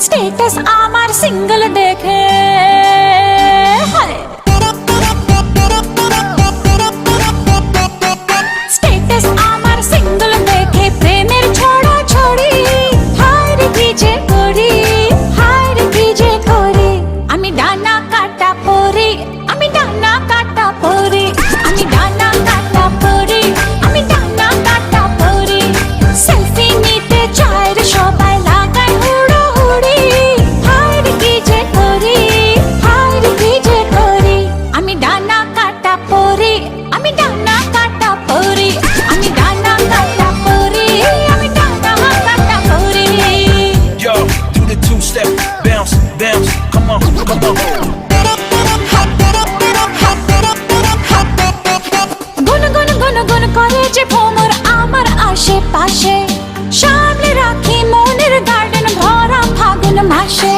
Status আমার single দেখে হায় পাশে। সামনে রাখি মনের গার্ডেন ভরা ফাগুন মাসে।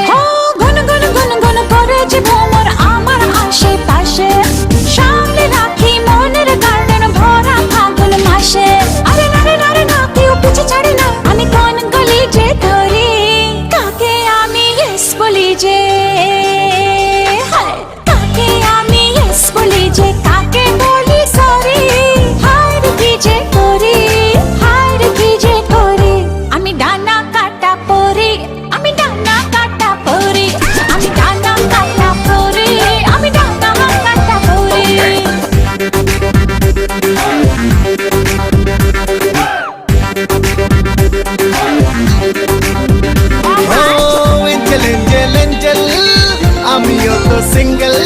হলো সিঙ্গেল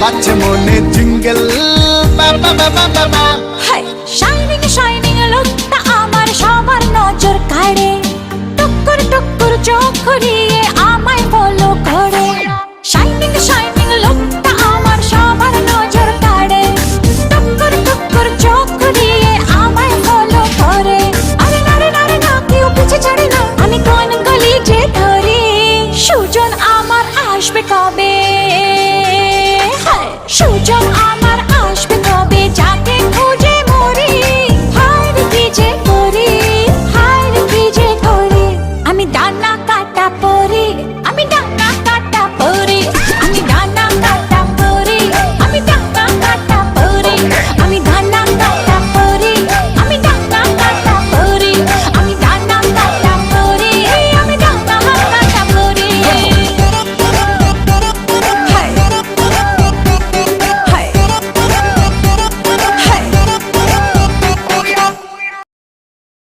বাচ্চা মনে জিঙ্গেল বাবা বাবা বাবা হাই শাইনিং শাইনিং লোকটা আমার সবার নজর কাড়ে টক্কর টক্কর চোখ আসবে কবে? হ্যাঁ সুযোগ আমি